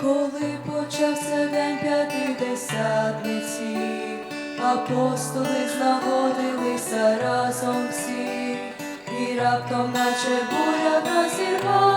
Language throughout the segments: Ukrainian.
Коли почався день п'ятидесятниці, апостоли знаходилися разом всі, і раптом, наче буря розірвалася,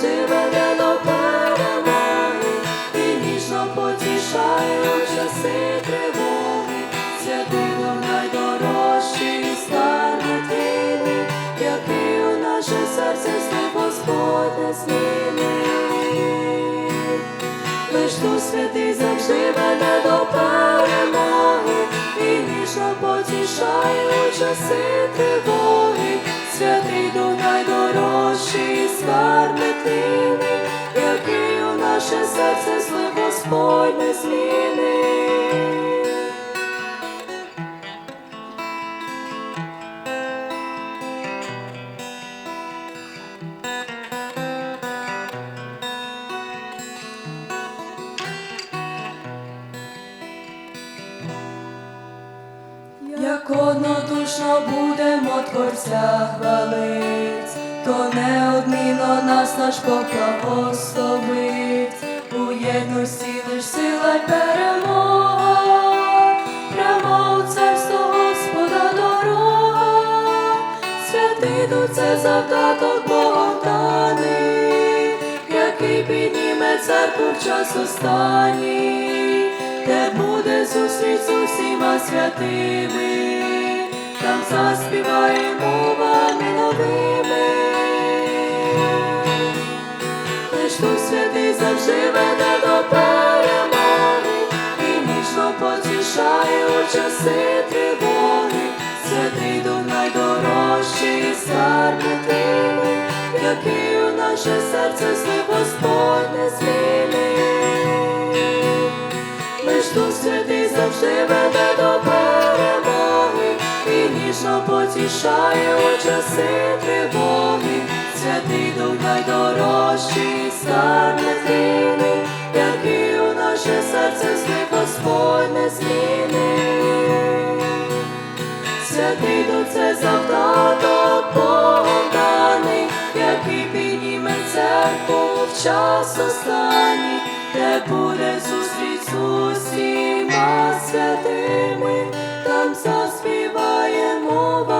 Святий завжди до перемоги, і ніжно потішає у часи тривоги, скарб війни, який у наше серце слив Господь не змінив. Лиш Дух Святий завжди веде до перемоги, і ніжно потішає у часи тривоги, святий Дух найдорожчий скарб наше серце злив Господь не змінив. Як однодушно будемо Творця хвалить, то неодмінно нас наш Бог благословить, це завдаток Богом який підніме церкву в час останній, де буде зустріч з усіма святими, там заспіваємо мовами новими. Лиш Дух Святий завжди веде до перемоги, і ніжно потішає у часи тривоги, найдорожчий скарб нетлінний, який у наше серце злив Господь не змінив. Лиш Дух Святий завжди веде до перемоги, і ніжно потішає у часи тривоги, святий Дух найдорожчий, нетлінний, який у наше серце злив час останній, де буде зустріч з усіма святими, там заспіває мова.